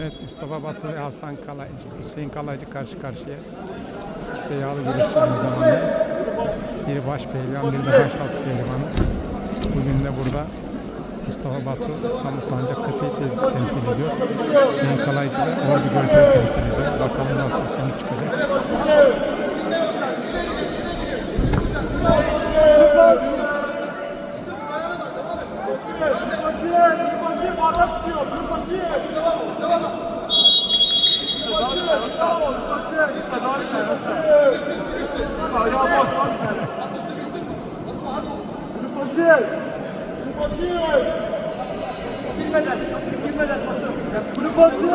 Evet Mustafa Batu ve Hasan Kalaycı, Hüseyin Kalaycı karşı karşıya. İkisi yağlı güreşçi aynı zamanda. Biri baş pehlivan, biri de baş altı pehlivan. Bugün de burada Mustafa Batu İstanbul Sancaktepe'yi te- temsil ediyor. Hüseyin Kalaycı da Ordu Gölcük'ü temsil ediyor. Bakalım nasıl bir sonuç çıkacak. Girmeden, çok girmeden basın. Bunu basın.